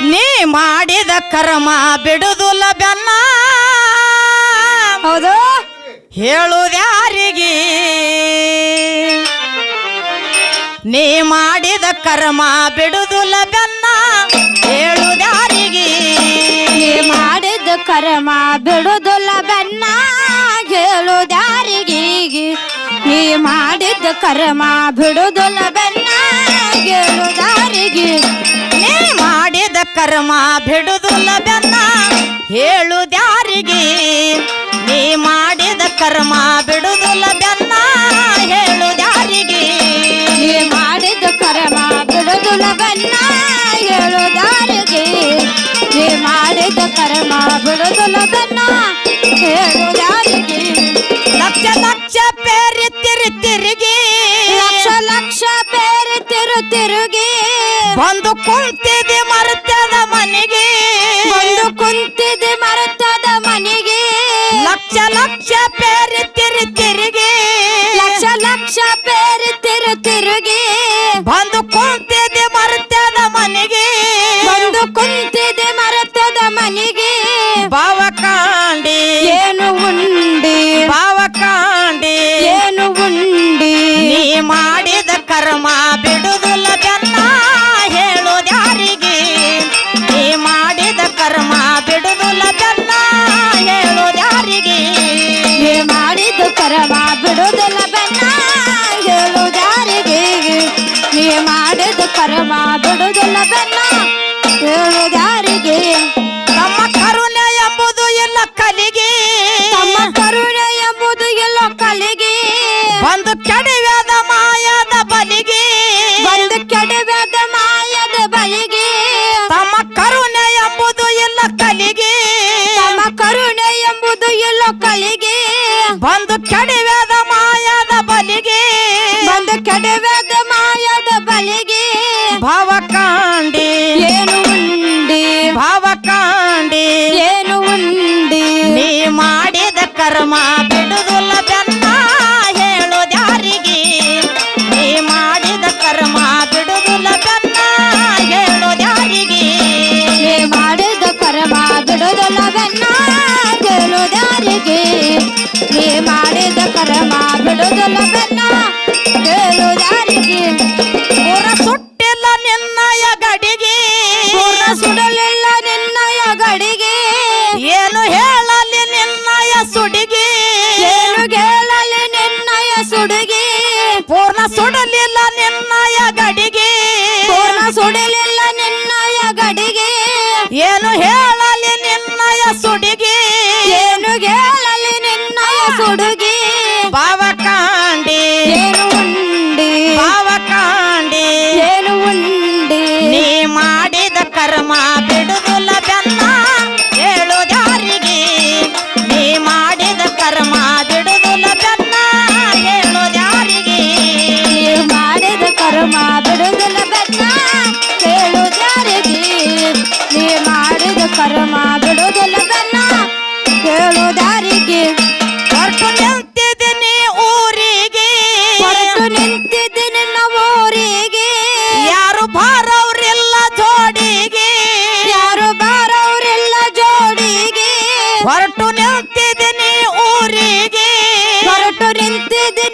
ನೀ ಮಾಡಿದ ಕರ್ಮ ಬಿಡುದಿಲ್ಲ ಬೆನ್ನ. ಹೌದು. ಹೇಳುದ್ಯಾರಿಗೆ ನೀ ಮಾಡಿದ ಕರ್ಮ ಬಿಡುದಿಲ್ಲ ಬೆನ್ನ. ಹೇಳುದ್ಯಾರಿಗೆ ನೀ ಮಾಡಿದ ಕರ್ಮ ಬಿಡುದುಲ್ಲ ಬೆನ್ನ. ಹೇಳುದ್ಯಾರಿಗೆ ನೀ ಮಾಡಿದ ಕರ್ಮ ಬಿಡುದಿಲ್ಲ ಬೆನ್ನ. ಹೇಳುದಾರಿಗೆ ಕರ್ಮ ಬಿಡುದಿಲ್ಲ ಹೇಳು ಹೇಳುದ್ಯಾರಿಗೆ? ನೀ ಮಾಡಿದ ಕರ್ಮ ಬಿಡುದಿಲ್ಲ ಹೇಳು ಹೇಳುದ್ಯಾರಿಗೆ? ನೀ ಮಾಡಿದ ಕರ್ಮ ಬಿಡುದಿಲ್ಲ ಬೆನ್ನ ಹೇಳುದ್ಯಾರಿಗೆ? ನೀ ಮಾಡಿದ ಕರ್ಮ ಬಿಡುದಿಲ್ಲ ಬೆನ್ನ ಹೇಳುದ್ಯಾರಿಗೆ? ಲಕ್ಷ ಲಕ್ಷ ಪೇರಿ ತಿರು ತಿರುಗಿ ಲಕ್ಷ ಲಕ್ಷ ಪೇರಿ ತಿರು ತಿರುಗಿ ಬಂದು ಕುಂತಿದೆ ಮಾಡಿದ ಕರ್ಮ ಬಿಡುದಿಲ್ಲ ಬೆನ್ನ. ಹೇಳುದಾರಿಗೆ ತಮ್ಮ ಕರುಣೆ ಎಂಬುದು ಇಲ್ಲ ಕಲಿಗೆ. ತಮ್ಮ ಕರುಣೆ ಎಂಬುದು ಇಲ್ಲ ಕಲಿಗೆ. ಒಂದು ಕೆಡವ್ಯಾದ ಮಾಯದ ಬಲಿಗೆ. ಒಂದು ಕೆಡವ್ಯಾದ ಮಾಯದ ಬಲಿಗೆ. ತಮ್ಮ ಕರುಣೆ ಎಂಬುದು ಇಲ್ಲ ಕಲಿಗೆ. ತಮ್ಮ ಕರುಣೆ ಎಂಬುದು ಇಲ್ಲ ಕಲಿಗೆ. ಒಂದು ಕೆಡವ್ಯಾದ ಮಾಯದ ಬಲಿಗೆ. ಒಂದು ಕೆಡವ್ಯ ಸುಡಲಿ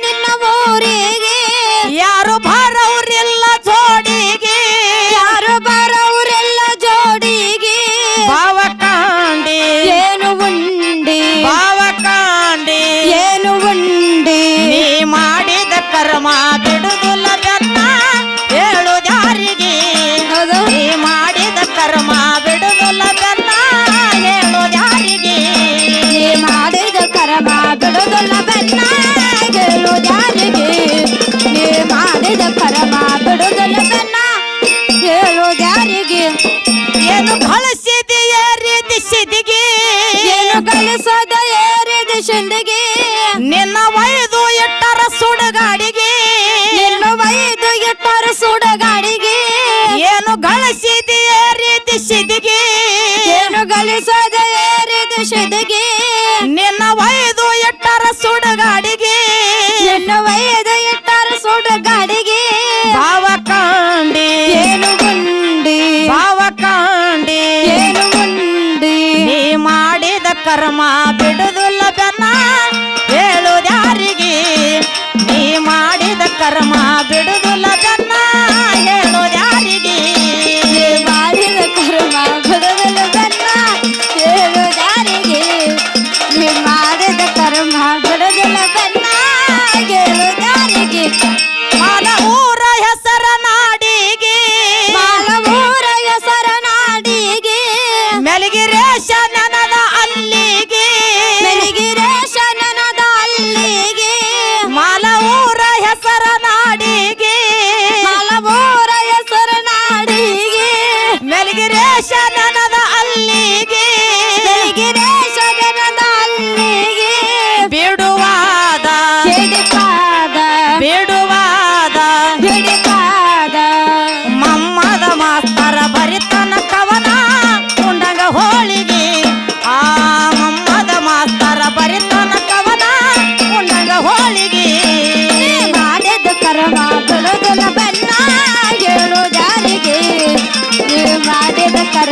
নিন্ন গে and now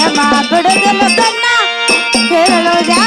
ಪ್ರೇಮ ಬಿಡುದಿಲ್ಲ ಸಣ್ಣ ಹೇಳೋದ್ಯಾ